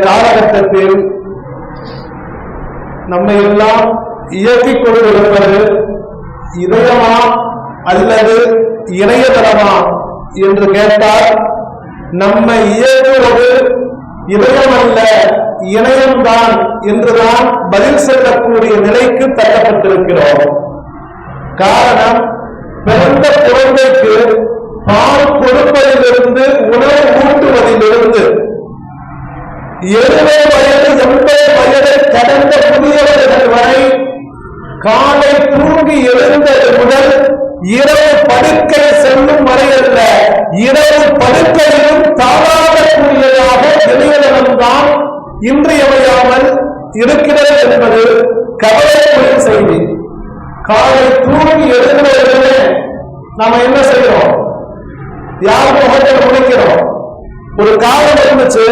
காலகட்டத்தில் நம்மை எல்லாம் இயக்கிக் கொண்டிருப்பது இதயமா அல்லது இணையதளமா என்று கேட்டால் நம்மை இயக்குவது இதயம் அல்ல இணையம்தான் என்றுதான் பதில் செல்லக்கூடிய நிலைக்கு தள்ளப்பட்டிருக்கிறோம். காரணம் பிறந்த குழந்தைக்கு பால் கொடுப்பதிலிருந்து உணவு ஊட்டுவதிலிருந்து எழுபது வயது எண்பது வயதை கடந்த புதியவர்கள் வரை காலை தூங்கி எழுந்தது முதல் இரவு படுக்கை செல்லும் வரையல்ல இரவு படுக்கையிலும் தாளாடக்கூடியதாக இணையதளம்தான் இன்றியமையாமல் இருக்கிறது என்பது கவலைக்குரிய செய்தி காலை தூங்கி எழுந்தவுடனே நாம என்ன செய்யறோம் யார் முகத்தில் முடிக்கிறோம் ஒரு காலம் இருந்துச்சு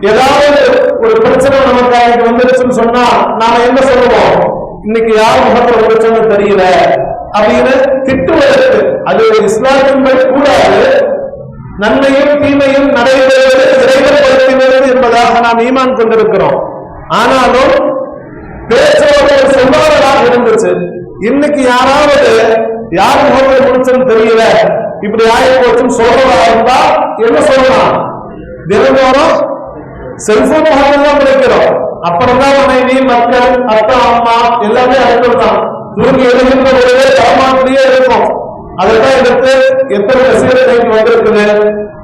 ஏதாவது ஒரு பிரச்சனை நமக்கு அன்னைக்கு வந்துருச்சுன்னு சொன்னா நாம என்ன சொல்லுவோம்? இன்னைக்கு யார் முகத்துல பிரச்சனை தெரியல. அப்படின்னு திட்டுவதற்கு அது ஒரு இஸ்லாமியன்படி கூடாது. நன்மையும் தீமையும் நடைபெறுவது இறைவன்படுத்தினது என்பதாக நாம் ஈமான் கொண்டிருக்கிறோம். ஆனாலும் பேசுவதற்கு சொல்பவர்களாக இருந்துச்சு. இன்னைக்கு யாராவது யார் முகத்துல முடிச்சுன்னு தெரியல இப்படி ஆகி போச்சுன்னு சொல்றதா இருந்தா என்ன சொல்லலாம்? தினந்தோறும் செல்போன் மூலமா தான் கிடைக்கிறோம். அப்புறம் தான் மனைவி மக்கள் அத்தா அம்மா எல்லாமே அடுத்தது தான் தூங்கி எழுகின்ற பொழுதே தரமாட்டிலேயே இருக்கும் அதுதான் எடுத்து எத்தனை ரசிகர் கைக்கு வந்திருக்குது?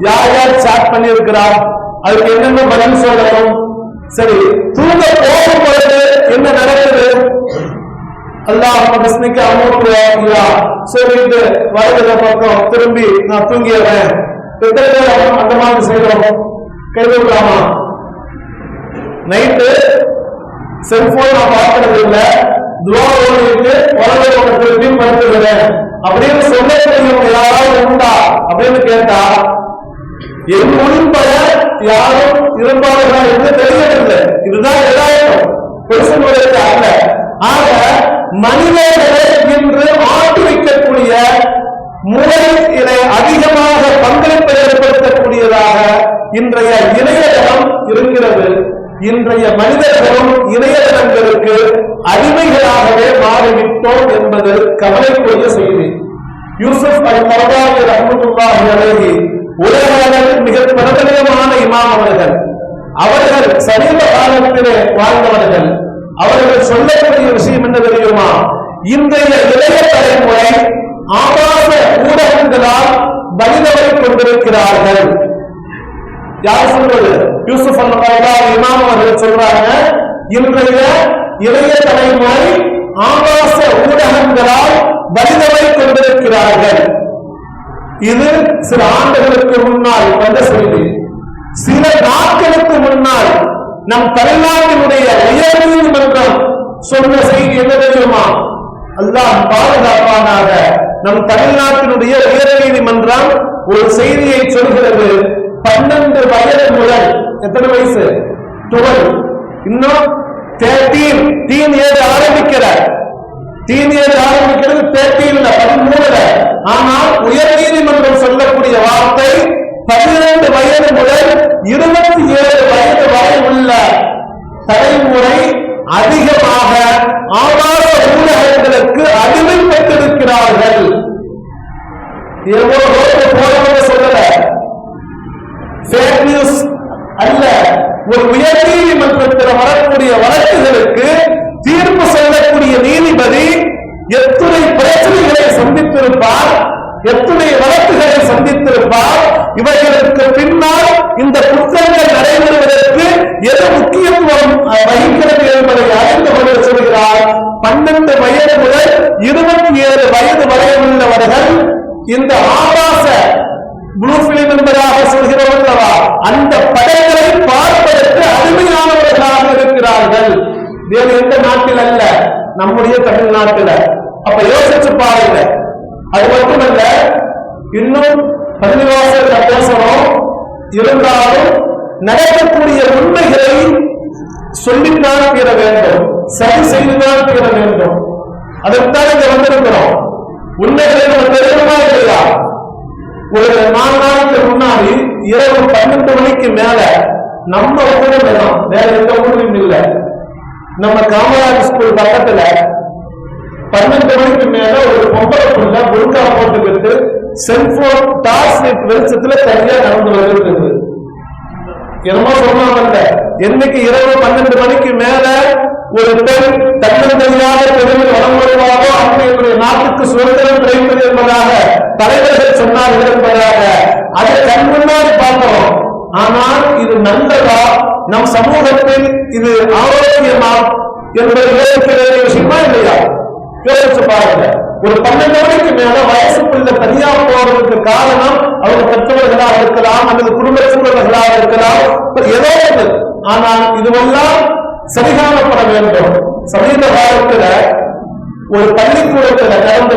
யார் யார் சாட் பண்ணி அதுக்கு என்னென்ன பதில் சொல்லணும்? சரி தூங்க போகும் பொழுது என்ன நடக்குது? அல்லாஹ் அமௌண்ட் அமௌண்ட்யா சொல்லிட்டு வரதுல பக்கம் திரும்பி நான் தூங்கிடுறேன். எத்தனை பேர் அந்த மாதிரி செய்யறோம் கைவிடலாமா நைட்டு செல்போன் நான் பார்க்கறது இல்லை. துவா ஓடிட்டு உலக திருப்பியும் திரும்பி அப்படின்னு சொல்லக்கூடியவங்க யாராவது உண்டா? அப்படின்னு கேட்டா என் உள்பட யாரும் இருப்பார்கள் என்று தெரியவில்லை இதுதான் எல்லாரும் பெருசுகளுக்கு அல்ல. ஆக மனிதர்களை இன்று ஆட்டுவிக்கக்கூடிய முறையிலே அதிகமாக பங்களிப்பை ஏற்படுத்தக்கூடியதாக இன்றைய இணையதளம் இருக்கிறது. இன்றைய மனிதர்களும் இணையதளங்களுக்கு அடிமைகளாகவே மாறிவிட்டோம் என்பது கவலைக்குரிய செய்தி. யூசுப் அல் கர்தாவி ரஹ்மத்துல்லாஹி அலைஹி உலக அளவில் மிக பிரபலமான இமாம் அவர்கள். அவர்கள் சமீப காலத்திலே வாழ்ந்தவர்கள். அவர்கள் சொல்லக்கூடிய விஷயம் என்ன தெரியுமா? இன்றைய இளைய தலைமுறை ஆபாச ஊடகங்களால் பலிதவை கொண்டிருக்கிறார்கள். யார் சொல்றது யூசுப் இமாம் அவர்கள் சொல்றாங்க இன்றைய இளைய தலைமுறை ஆபாச ஊடகங்களால் வலிதவை கொண்டிருக்கிறார்கள். இது சில ஆண்டுகளுக்கு முன்னால் வந்த செய்தி சில நாட்களுக்கு முன்னால் நம் தமிழ்நாட்டினுடைய உயர் நீதிமன்றம் சொன்ன செய்தி என்ன தெரியுமா? அல்லாஹ் பாதுகாப்பானாக நம் தமிழ்நாட்டினுடைய உயர் நீதிமன்றம் ஒரு செய்தியை சொல்கிறது. பன்னெண்டு வயது முதல். எத்தனை வயசு? டுவெல் இன்னும் தேர்ட்டீன் டீன் ஏஜ் ஆரம்பிக்கிற டீன் ஏஜ் ஆரம்பிக்கிறது தேர்ட்டீன்ல பதிமூணுல. ஆனால் உயர் நீதிமன்றம் சொல்லக்கூடிய வார்த்தை பதினெண்டு வயது முதல் இருபத்தி ஏழு வயது வரை உள்ள தலைமுறை அதிகமாக ஆபாச ஊடகங்களுக்கு அடிமைப்பட்டிருக்கிறார்கள். எவ்வளவு போறவங்க ஃபேக் நியூஸ் அல்ல. ஒரு உயர் நீதிமன்றத்தில் வரக்கூடிய வழக்குகளுக்கு தீர்ப்பு சொல்லக்கூடிய நீதிபதி எத்துணை பிரச்சனைகளை சந்தித்திருப்பார் எத்துணை வழக்குகளை சந்தித்திருப்பார். இவைகளுக்கு பின்னால் இந்த குற்றங்கள் நடைபெறுவதற்கு எது முக்கியத்துவம் வகிக்கிறது என்பதை அறிந்து கொண்டு சொல்கிறார். பன்னெண்டு வயது முதல் இருபத்தி ஏழு வயது வரை உள்ளவர்கள் இந்த ஆபாச ப்ளூ பிலிம் என்பதாக சொல்கிறோம் அல்லவா அந்த படங்களை பார்ப்பதற்கு அருமையானவர்களாக இருக்கிறார்கள். வேறு எந்த நாட்டில் அல்ல நம்முடைய தமிழ்நாட்டில். அப்ப யோசிச்சு பாருங்க. அது மட்டுமல்ல இன்னும் பள்ளிவாசல பேசணும். இருந்தாலும் நடக்கக்கூடிய உண்மைகளை சொல்லித்தான் தீர வேண்டும். சரி செய்துதான் தீர வேண்டும். அதற்காக இங்க வந்திருக்கிறோம். உண்மைகளை நம்ம தெரியுமா இல்லையா? ஒரு நாலு முன்னாடி இரவு பன்னெண்டு மணிக்கு மேல நம்ம ஊரில் தான் வேற எந்த ஊர்லயும் இல்லை. நம்ம காமராஜ் ஸ்கூல் பக்கத்துல பன்னெண்டு மணிக்கு மேல ஒரு பொம்பளை புள்ள புல்கா போட்டுக்கிட்டு செல்போன் டார்ச் லைட் வெளிச்சத்துல தனியா நடந்து வருகிறது. என்னமோ சொன்னாங்கல்ல என்னைக்கு இரவு பன்னெண்டு மணிக்கு மேல ஒரு பெண் தன்னந்தனியாக தெருவில் வளம் வருவாரோ அன்று என்னுடைய நாட்டுக்கு சுதந்திரம் கிடைப்பது என்பதாக தலைவர்கள் சொன்னார்கள் என்பதாக அதை கண் முன்னாடி பார்த்தோம் ஆனால் இது நல்லதா? நம் சமூகத்தில் இது ஆரோக்கியமா? என்பது யோசிக்க வேண்டிய விஷயமா இல்லையா? யோசிச்சு பாருங்க. ஒரு பன்னெண்டு மணிக்கு மேல வயசுக்குள்ள தனியா போறதுக்கு காரணம் அவங்க பெற்றவர்களாக இருக்கலாம் அல்லது குடும்ப சூழல்களாக இருக்கலாம். ஏதோ ஒன்று. ஆனால் இதுவெல்லாம் சரிகாணப்பட வேண்டும். சமீப காலத்துல ஒரு பள்ளிக்கூடத்துல நடந்த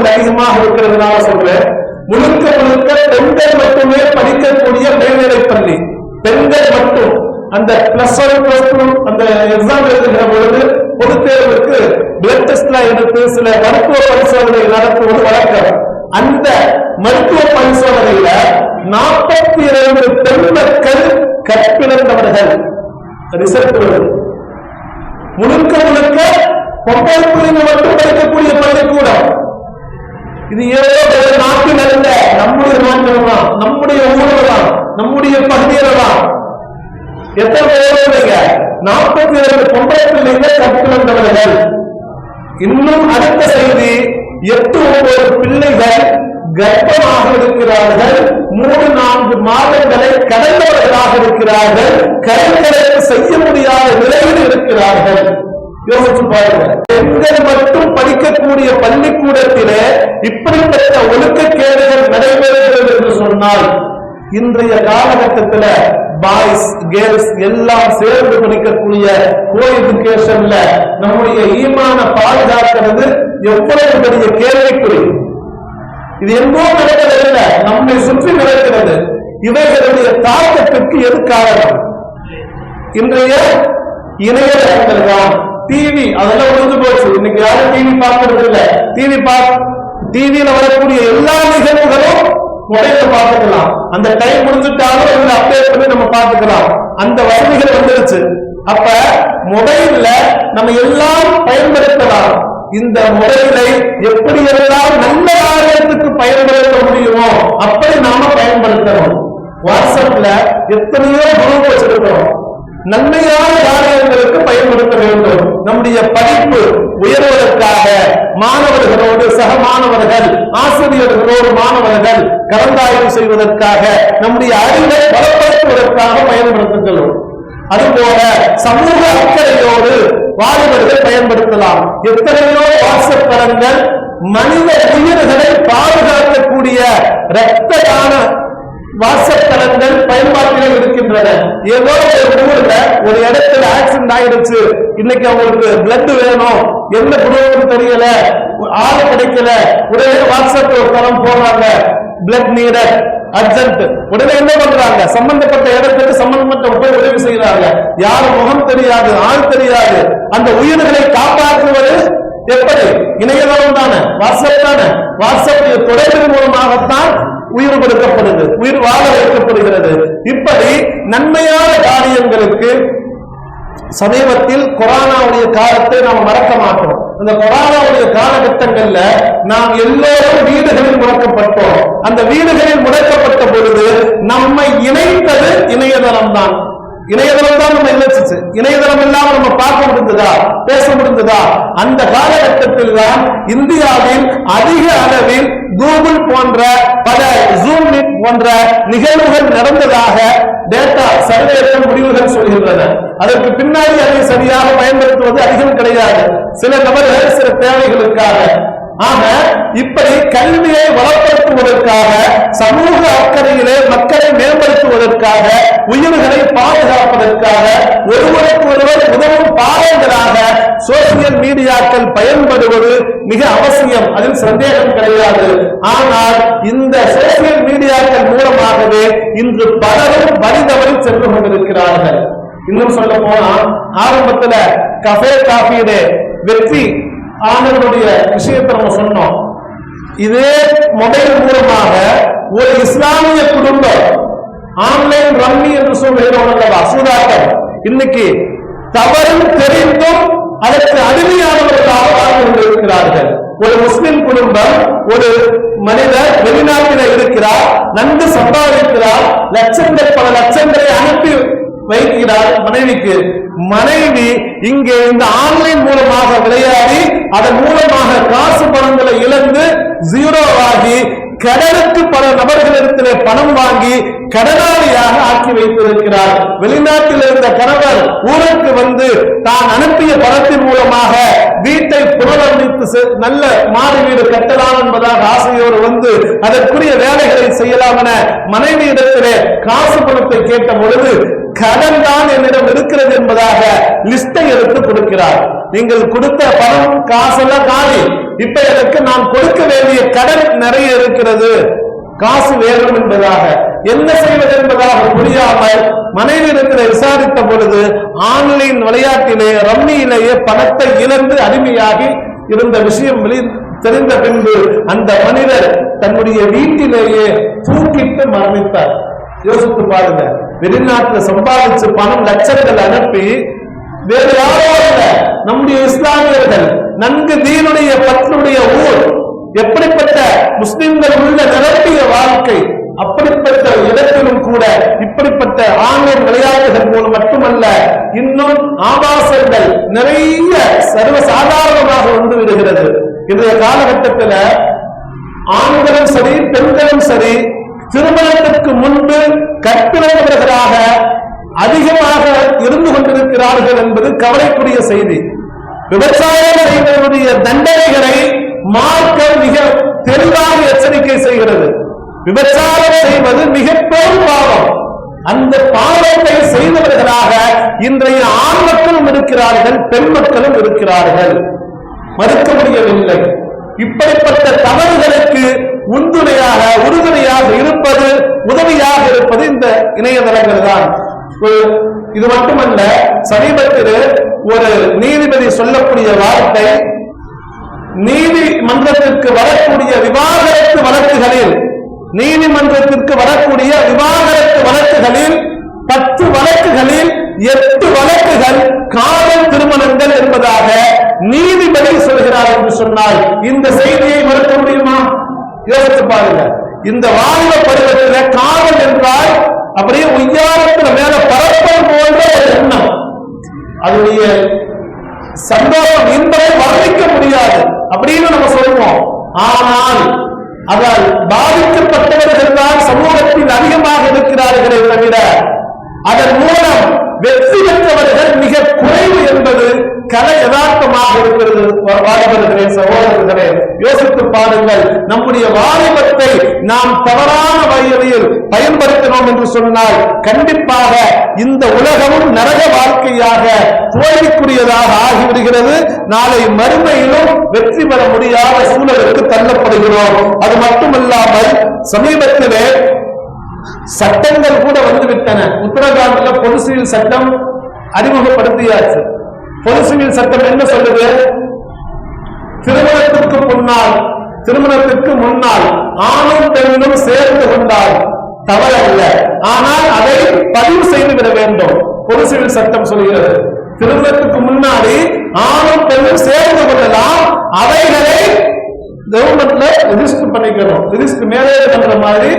மாணவர்கள் அதிகமாக இருக்கிறதுனால சொல்றேன். முழுக்க முழுக்க பெண்கள் மட்டுமே படிக்கக்கூடிய மேல்நிலை பள்ளி. பெண்கள் மட்டும். அந்த பிளஸ் ஒன் பிளஸ் டூ அந்த எக்ஸாம் எழுதுகிற பொழுது பொது தேர்வுக்கு பிளட் டெஸ்ட்லாம் எடுத்து சில மருத்துவ பரிசோதனை நடத்துவது வழக்கம். அந்த மருத்துவ பரிசோதனையில நாற்பத்தி இரண்டு பெண் மக்கள் கற்பிழந்தவர்கள் ரிசல்ட் வருது. முழுக்க முழுக்க பொம்பளை பிள்ளைங்க மட்டும் படிக்கக்கூடிய பள்ளிக்கூடம். இது ஏதோ ஒரு நாட்டில் அல்ல நம்முடைய நாட்டில் தான் நம்முடைய ஊரில் தான் நம்முடைய பகுதியில தான் எத்தனை பேர் நாற்பத்தி இரண்டு பொம்பளை பிள்ளைங்க கற்பிழந்தவர்கள் இன்னும் அடுத்த செய்தி எட்டு ஒன்பது பிள்ளைகள் கர்ப்பமாக இருக்கிறார்கள். மூணு நான்கு மாதங்களை கடந்தவர்களாக இருக்கிறார்கள். கருக்கலைப்பு செய்ய முடியாத நிலையில் இருக்கிறார்கள். யோசிச்சு பாருங்க. பெண்கள் மட்டும் படிக்கக்கூடிய பள்ளிக்கூடத்திலே இப்படிப்பட்ட ஒழுக்கக்கேடுகள் நடைபெறுகிறது என்று சொன்னால் இன்றைய காலகட்டத்துல பாய்ஸ் கேர்ள்ஸ் எல்லாம் சேர்ந்து படிக்கக்கூடிய கோ எஜுகேஷன்ல நம்முடைய ஈமான பாதுகாக்கிறது எவ்வளவு பெரிய கேள்விக்குறி. இது எங்கோ நடக்கிறதில்ல நம்மை சுற்றி நடக்கிறது. இவைகளுடைய தாக்கத்திற்கு எது காரணம்? இன்றைய இணையதளங்கள் தான் டிவி அதெல்லாம் ஒழிஞ்சு போச்சு. இன்னைக்கு யாரும் டிவி பார்க்கறது இல்ல டிவி டிவியில வரக்கூடிய எல்லா நிகழ்வுகளும் முறையில பார்த்துக்கலாம். அந்த டைம் முடிஞ்சுட்டாலும் இதுல அப்டேட் பண்ணி நம்ம பார்த்துக்கலாம். அந்த வசதிகள் வந்துருச்சு. அப்ப மொபைல்ல நம்ம எல்லாம் பயன்படுத்தலாம். இந்த முறைகளை எப்படி எல்லாம் நல்ல காரியத்துக்கு பயன்படுத்த முடியுமோ அப்படி நாம பயன்படுத்தணும். வாட்ஸ்அப்ல எத்தனையோ குரூப் வச்சிருக்கிறோம். நன்மையான காரியங்களுக்கு பயன்படுத்த வேண்டும். நம்முடைய படிப்பு உயர்வதற்காக மாணவர்களோடு சக மாணவர்கள் ஆசிரியர்களோடு மாணவர்கள் கலந்தாய்வு செய்வதற்காக நம்முடைய அறிவை பலப்படுத்துவதற்காக பயன்படுத்துகிறோம் அதுபோல சமூக அக்கறையோடு வாலிபர்கள் பயன்படுத்தலாம். எத்தனையோ வாட்ஸ்அப் தளங்கள் மனித உயிர்களை பாதுகாக்கக்கூடிய இரத்த தான வாட்ஸ்அப் தளங்கள் பயன்பாட்டில் இருக்கின்றன. ஏதோ ஒரு ஊர்ல ஒரு இடத்துல ஆக்சிடென்ட் ஆயிடுச்சு. இன்னைக்கு அவங்களுக்கு பிளட் வேணும். எந்த குடும்பம் தெரியல. ஆள் கிடைக்கல. உடனே வாட்ஸ்அப் ஒரு தளம் போடுறாங்க. பிளட் நீடட் அர்ஜென்ட் உடனே என்ன பண்றாங்க? சம்பந்தப்பட்ட இடத்துக்கு சம்பந்தப்பட்ட போய் உதவி செய்யறாங்க யார் முகம் தெரியாது ஆள் தெரியாது. அந்த உயிர்களை காப்பாற்றுவது எப்படி? இணையதளம் தானே வாட்ஸ்அப் தானே. வாட்ஸ்அப் தொடர்பின் மூலமாகத்தான் உயிர் கொடுக்கப்படுது உயிர் வாழ வைக்கப்படுகிறது. இப்படி நன்மையான காரியங்களுக்கு சமீபத்தில் கொரோனாவுடைய காலத்தை நாம் மறக்க மாட்டோம். இந்த கொரோனாவுடைய காலகட்டங்கள்ல நாம் எல்லோரும் வீடுகளில் முடக்கப்பட்டோம். அந்த வீடுகளில் முடக்கப்பட்ட பொழுது நம்மை இணைத்தது இணையதளம் தான் இணையதளம் தான் நம்ம இணைச்சிச்சு இணையதளம் இல்லாம நம்ம பார்க்க முடிந்ததா? பேச முடிந்ததா? அந்த காலகட்டத்தில் தான் இந்தியாவில் அதிக அளவில் கூகுள் போன்ற பல ஜூம் போன்ற நிகழ்வுகள் நடந்ததாக டேட்டா சர்வேக்கள் முடிவுகள் சொல்கின்றன. அதற்கு பின்னாடி அதை சரியாக பயன்படுத்துவது அதிகம் கிடையாது. சில நபர்கள் சில தேவைகளுக்காக. ஆக இப்படி கல்வியை வளப்படுத்துவதற்காக சமூக அக்கறையிலே அதில் சந்தேகம் கிடையாது. ஆனால் இந்த சோசியல் மீடியாக்கள் மூலமாகவே இன்று பலரும் வழி சென்று கொண்டிருக்கிறார்கள். இன்னும் சொல்ல போனா ஆரம்பத்துல கஃபே காஃபியிட வெற்றி ஆனவருடைய விஷயத்தை நம்ம சொன்னோம். இதே மொபைல் மூலமாக ஒரு இஸ்லாமிய குடும்பம் ஆன்லைன் ரம்மி என்று சொல்கிறோம் அல்லவா இன்னைக்கு தவறும் தெரிந்தும் அதற்கு அடிமையானவர்களாக வாழ்ந்து கொண்டிருக்கிறார்கள். ஒரு முஸ்லிம் குடும்பம் ஒரு மனிதர் வெளிநாட்டில் இருக்கிறார் நன்கு சம்பாதிக்கிறார் லட்சங்கள் பல லட்சங்களை அனுப்பி வைக்கிறார் மனைவிக்கு. மனைவி இங்கே இந்த ஆன்லைன் மூலமாக விளையாடி அதன் மூலமாக காசு பணங்களை இழந்து ஜீரோவாகி கடனுக்கு பல நபர்களிடத்திலே பணம் வாங்கி கடனாளியாக ஆக்கி வைத்திருக்கிறார். வெளிநாட்டில் இருந்த கணவர் ஊருக்கு வந்து தான் அனுப்பிய பணத்தின் மூலமாக வீட்டை புனரமைத்து செ- நல்ல மாறி வீடு கட்டலாம் என்பதாக ஆசையோடு வந்து அதற்குரிய வேலைகளை செய்யலாம் என மனைவியிடத்திலே காசு பணத்தை கேட்ட பொழுது கடன் தான் என்னிடம் இருக்கிறது என்பதாக லிஸ்டை எடுத்து கொடுக்கிறார். நீங்கள் கொடுத்த பணம் காசெல்லாம் காலி. இப்ப எனக்கு நான் கொடுக்க வேண்டிய கடன் நிறைய இருக்கிறது. காசு வேணும் என்பதாக. என்ன செய்வது என்பதாக புரியாமல் மனைவியிடத்தில் விசாரித்த பொழுது ஆன்லைன் விளையாட்டிலே ரம்மியிலேயே பணத்தை இழந்து அடிமையாகி இருந்த விஷயம் வெளி தெரிந்த பின்பு அந்த மனிதர் தன்னுடைய வீட்டிலேயே தூக்கிட்டு மரணித்தார். யோசித்து பாருங்க வெளிநாட்டுல சம்பாதிச்சு பணம் லட்சங்கள் அனுப்பி வேறு யாரோ இல்ல. நம்முடைய இஸ்லாமியர்கள் நன்கு தீனுடைய பற்றினுடைய ஊர். எப்படிப்பட்ட முஸ்லிம்கள் உள்ள நிரம்பிய வாழ்க்கை அப்படிப்பட்ட இடத்திலும் கூட இப்படிப்பட்ட ஆன்லைன் விளையாட்டுகள் மூலம் மட்டுமல்ல இன்னும் ஆபாசங்கள் நிறைய சர்வ சாதாரணமாக வந்து விடுகிறது இன்றைய காலகட்டத்தில் ஆண்களும் சரி பெண்களும் சரி திருமணத்திற்கு முன்பு கற்பிறந்தவர்களாக அதிகமாக இருந்து கொண்டிருக்கிறார்கள் என்பது கவலைக்குரிய செய்தி. விவசாயம் செய்வதனுடைய தண்டனைகளை மார்க்கம் மிக தெளிவாக எச்சரிக்கை செய்கிறது. விபச்சாரம் செய்வது மிக பெரும் பாவம். அந்த பாவத்தை செய்தவர்களாக இன்றைய ஆண் மக்களும் இருக்கிறார்கள் பெண் மக்களும் இருக்கிறார்கள். மறுக்க முடியவில்லை. இப்படிப்பட்ட தவறுகளுக்கு உந்துணையாக உறுதுணையாக இருப்பது உதவியாக இருப்பது இந்த இணையதளங்கள் தான் இது மட்டுமல்ல சமீபத்தில் ஒரு நீதிபதி சொல்லக்கூடிய வார்த்தை நீதிமன்றத்திற்கு வரக்கூடிய விவாகரத்து வழக்குகளில் நீதிமன்றத்திற்கு வரக்கூடிய விவாகரத்து வழக்குகளில் பத்து வழக்குகளில் எட்டு வழக்குகள் காதல் திருமணங்கள் என்பதாக நீதிபதி சொல்கிறார் என்று சொன்னால் இந்த செய்தியை மறுக்க முடியுமா? யோசித்து பாருங்க. இந்த வாலிப பருவத்தில் காதல் என்றால் அப்படியே உய்யாரத்தில் மேல பரப்பல் போன்ற ஒரு எண்ணம். அதனுடைய சந்தோஷம் என்பதை வர்ணிக்க முடியாது அப்படின்னு நம்ம சொல்லுவோம். ஆனால் அதால் பாதிக்கப்பட்டவர்கள் தான் சமூகத்தில் அதிகமாக இருக்கிறார்களே தவிர அதன் மூலம் வெற்றி பெற்றவர்கள் மிக குறைவு என்பது கலை யதார்த்தமாக இருக்கிறது. வாலிபர்களே சகோதரர்களே யோசித்து பாருங்கள் நம்முடைய வாலிபத்தை நாம் தவறான வழியில் பயன்படுத்தினோம் என்று சொன்னால் கண்டிப்பாக இந்த உலகமும் நரக வாழ்க்கையாக தோல்விக்குரியதாக ஆகிவிடுகிறது. நாளை மறுமையிலும் வெற்றி பெற முடியாத சூழலுக்கு தள்ளப்படுகிறோம். அது மட்டுமல்லாமல் சமீபத்திலே சட்டங்கள் கூட வந்துவிட்டன. உத்தரகாண்டில் பொது சிவில் சட்டம் அறிமுகப்படுத்தியாச்சு. பொது சிவில் சட்டம் என்ன சொல்லுது? திருமணத்திற்கு முன்னால் திருமணத்திற்கு முன்னால் ஆணும் பெண்ணும் சேர்ந்து கொண்டால் தவறல்ல ஆனால் அதை பதிவு செய்து விட வேண்டும். பொது சிவில் சட்டம் சொல்கிறது. திருமணத்துக்கு முன்னாடி ஆணும் பெண்ணும் சேர்ந்து கொள்ளலாம். அவைகளை கவர்மெண்ட்ல ரிஜிஸ்டர் பண்ணிக்கணும். ரிஜிஸ்டர் மேலே பண்ற மாதிரி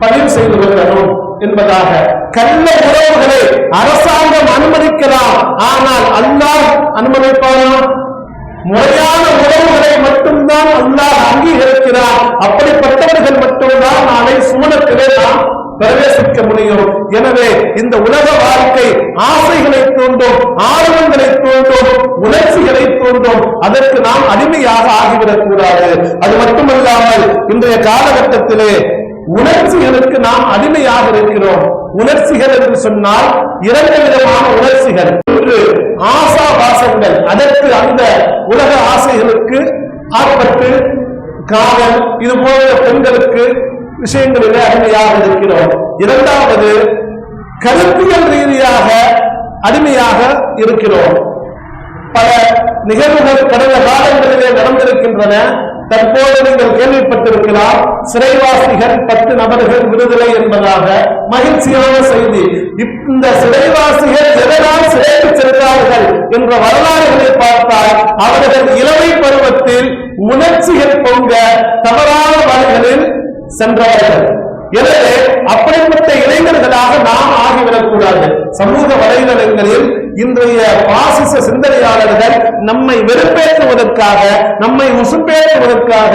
பதிவு செய்து கொள்ளணும் என்பதாக. கள்ள உறவுகளை அரசாங்கம் அனுமதிக்கலாம். ஆனால் அல்லாஹ் அனுமதிப்பானா? முறையான மட்டும்தான் அல்லாஹ் அங்கீகரிக்கிறார். அப்படிப்பட்டவர்கள் மட்டும்தான் நாளை சுமணத்திலே நாம் பிரவேசிக்க முடியும். எனவே இந்த உலக வாழ்க்கை ஆசைகளை தூண்டும் ஆர்வங்களை தூண்டும் உணர்ச்சிகளை தூண்டும் அதற்கு நாம் அடிமையாக ஆகிவிடக் கூடாது அது மட்டுமல்லாமல் இன்றைய காலகட்டத்திலே உணர்ச்சிகளுக்கு நாம் அடிமையாக இருக்கிறோம். உணர்ச்சிகள் என்று சொன்னால் இரண்டு விதமான உணர்ச்சிகள். ஒன்று ஆசாபாசங்கள். அதற்கு அந்த உலக ஆசைகளுக்கு ஆட்பட்டு காதல் இது போன்ற பெண்களுக்கு விஷயங்களிலே அடிமையாக இருக்கிறோம். இரண்டாவது கருத்தியல் ரீதியாக அடிமையாக இருக்கிறோம். பல நிகழ்வுகள் கடந்த காலங்களிலே நடந்திருக்கின்றன. தற்போது நீங்கள் கேள்விப்பட்டிருக்கலாம் சிறைவாசிகள் பத்து நபர்கள் விடுதலை என்பதாக மகிழ்ச்சியான செய்தி. இந்த சிறைவாசிகள் எதனால் சிறைக்கு சென்றார்கள் என்ற வரலாறுகளை பார்த்தால் அவர்கள் இளமை பருவத்தில் உணர்ச்சிகள் பொங்க தவறான வழிகளில் சென்றவர்கள். எனவே அப்படிப்பட்ட இளைஞர்களாக நாம் ஆகிவிடக்கூடாது. சமூக வலைதளங்களில் இன்றைய பாசிச சிந்தனையாளர்கள் நம்மை வெறுப்பேற்றுவதற்காக நம்மை உசுப்பேற்றுவதற்காக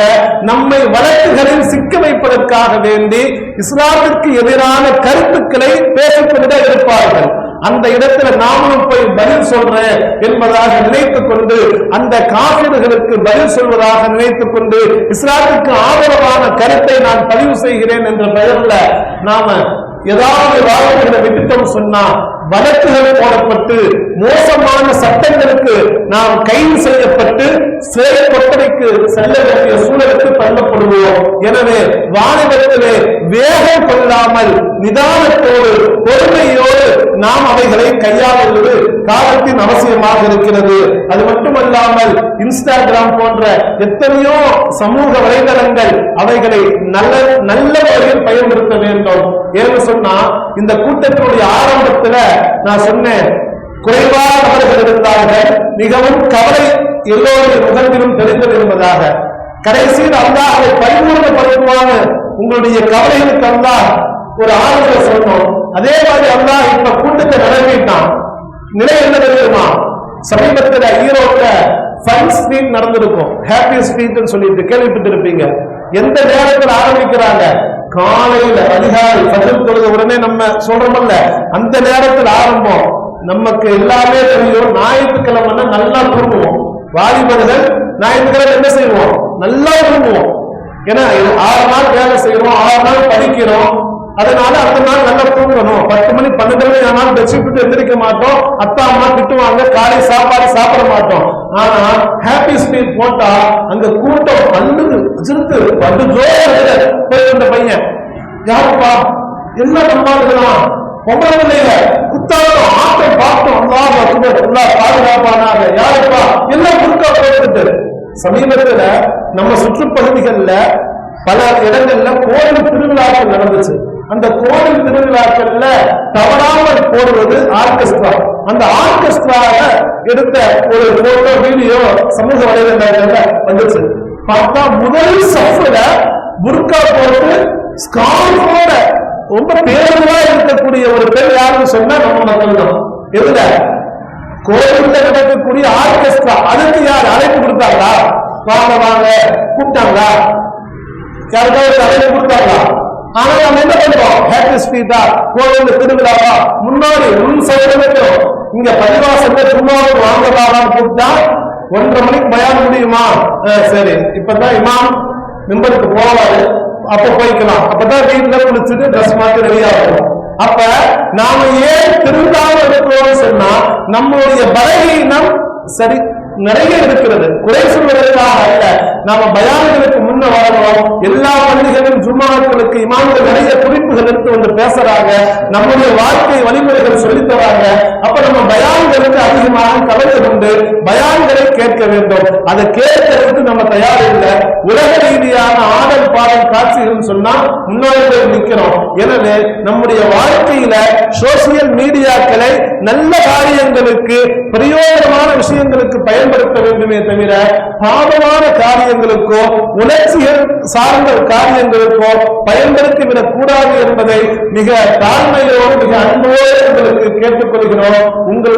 நம்மை வழக்குகளில் சிக்க வைப்பதற்காக வேண்டி இஸ்லாமிற்கு எதிரான கருத்துக்களை பேசிக்கொண்டே இருப்பார்கள். அந்த இடத்துல நாமளும் போய் பதில் சொல்றேன் என்பதாக நினைத்துக் கொண்டு அந்த காபிர்களுக்கு பதில் சொல்வதாக நினைத்துக் கொண்டு இஸ்லாத்துக்கு ஆதரவான கருத்தை நான் பதிவு செய்கிறேன் என்ற பெயர்ல நாம ஏதாவது வாழ்க்கைகளை விட்டுட்டோம் சொன்னா வழக்குகள் போடப்பட்டு மோசமான சட்டங்களுக்கு நாம் கைது செய்யப்பட்டு சிறை கொட்டடைக்கு செல்ல வேண்டிய சூழலுக்கு தள்ளப்படுவோம். எனவே வாலிபத்திலே வேகம் கொள்ளாமல் நிதானத்தோடு பொறுமையோடு நாம் அவைகளை கையாளுவது காலத்தின் அவசியமாக இருக்கிறது. அது மட்டுமல்லாமல் இன்ஸ்டாகிராம் போன்ற எத்தனையோ சமூக வலைதளங்கள் அவைகளை நல்ல நல்ல வகையில் பயன்படுத்த வேண்டும். ஏன்னு சொன்னா இந்த கூட்டத்தினுடைய ஆரம்பத்துல நான் சொன்னேன் குறைவாக கவலைப்பட்டிருந்தார்கள் மிகவும் கவலை எல்லோருடைய முகத்திலும் தெரிந்திருப்பதாக கடைசியில் அல்லாஹை அதை உங்களுடைய கவலைகளுக்கு அல்லாஹ் ஒரு ஆறுதலை சொன்னோம். அதே மாதிரி அல்லாஹ் இப்ப கூட்டத்தை நிறைவேற்றான் நிலை என்ன தெரியுமா? சமீபத்தில் ஈரோட்ல ஃபன் ஸ்ட்ரீட் நடந்திருக்கும். ஹாப்பி ஸ்ட்ரீட் சொல்லிட்டு கேள்விப்பட்டிருப்பீங்க. எந்த நேரத்தில் ஆரம்பிக்கிறாங்க? காலையில அதிகாலை பதில் தொழுத உடனே நம்ம சொல்றோம்ல அந்த நேரத்தில் ஆரம்பம். நமக்கு எல்லாமே தெரியும். ஞாயிற்றுக்கிழமை நல்லா தூங்குவோம். வாலிபர்கள் ஞாயிற்றுக்கிழமை என்ன செய்வோம்? நல்லா தூங்குவோம். ஏன்னா ஆறு நாள் வேலை செய்யறோம் ஆறு நாள் படிக்கிறோம். அதனால அந்த நாள் நல்லா தூங்கணும். பத்து மணி பன்னெண்டு மணி ஆனால் பெட்ஷீட் விட்டு எந்திரிக்க மாட்டோம். அத்தா அம்மா திட்டுவாங்க காலை சாப்பாடு சாப்பிட மாட்டோம். ஆனா ஹாப்பி ஸ்பீட் போட்டா அங்க கூட்டம் அழுது சிரித்து வந்து ஜோர போய் அந்த பையன் யாருப்பா? என்ன நம்மளுக்கலாம் பொம்பளை பிள்ளைங்க ஆட்டை ஆட்டம் பாட்டம் அல்லாஹ் அக்பர் அல்லாஹ் பாதுகாப்பானாக யாருப்பா? எல்லாம் குறுக்கா போட்டுட்டு சமீபத்துல நம்ம சுற்றுப்பகுதிகள்ல பல இடங்கள்ல கோயில் திருவிழாக்கள் நடந்துச்சு. அந்த கோயில் திருவிழாக்கள்ல தவறாமல் போடுவது ஆர்கெஸ்ட்ரா. அந்த ஆர்கெஸ்ட்ரால எடுத்த ஒரு போட்டோ வீடியோ சமூக வலைதளங்கள்ல வந்துச்சு. பார்த்தா முதல் சஃப்ல புர்கா போட்டு ஸ்கார்ஃபோட ரொம்ப பேருவா இருக்கக்கூடிய ஒரு பெண் யாருன்னு சொன்னா நம்ம நம்பணும் எதுல கோயில்ல நடக்கக்கூடிய ஆர்கெஸ்ட்ரா அதுக்கு யார் அழைப்பு கொடுத்தாங்களா? வாங்க வாங்க கூப்பிட்டாங்களா? யாருக்காவது அழைப்பு கொடுத்தாங்களா? ஆனா நம்ம என்ன பண்றோம் ஹேப்பி ஸ்ட்ரீட்டா கோயில் திருவிழாவா? முன்னாடி முன் சௌகரியத்தையும் இங்க பரிவாசத்தை சும்மாவுக்கு வாங்கலாமான்னு கூப்பிட்டா ஒன்றரை மணிக்கு பயான் முடியுமா? சரி. இப்பதான் இமாம் மெம்பருக்கு போவாரு. அப்ப போய்க்கலாம். அப்பதான் வீட்டுல குளிச்சுட்டு ட்ரெஸ் மாத்தி ரெடி ஆகும் அப்ப நாம ஏன் திருந்தாம இருக்கிறோம்னு சொன்னா நம்மளுடைய பலகீனம் சரி நிறைய இருக்கிறது. குறை சொல்வதற்காக அல்ல. நாம பயான்களுக்கு முன்ன வரணும் எல்லா பள்ளிகளும் ஜும்மாக்களுக்கு இமாம்கள் நிறைய குறிப்புகள் எடுத்து வந்து பேசுறாங்க நம்முடைய வாழ்க்கை வழிமுறைகள் சொல்லித் தராங்க. அப்ப நம்ம பயான்களுக்கு அதிகமாக கவலை கொண்டு பயான்களை கேட்க வேண்டும். அதை கேட்கறதுக்கு நம்ம தயார் இல்லை. உலக ரீதியான ஆடல் பாடல் காட்சிகள் சொன்னா முன்னாடி போய் எனவே நம்முடைய வாழ்க்கையில சோசியல் மீடியாக்களை நல்ல காரியங்களுக்கு பிரயோஜனமான விஷயங்களுக்கு பயன்படுத்த வேண்டுமே தவிர பாவமான காரியங்களுக்கோ உணர்ச்சிகள் சார்ந்த காரியங்களுக்கோ பயன்படுத்தி விடக்கூடாது என்பதை மிக தாழ்மையோடு மிக அன்போடு உங்களுக்கு கேட்டுக்கொள்கிறோம். உங்கள்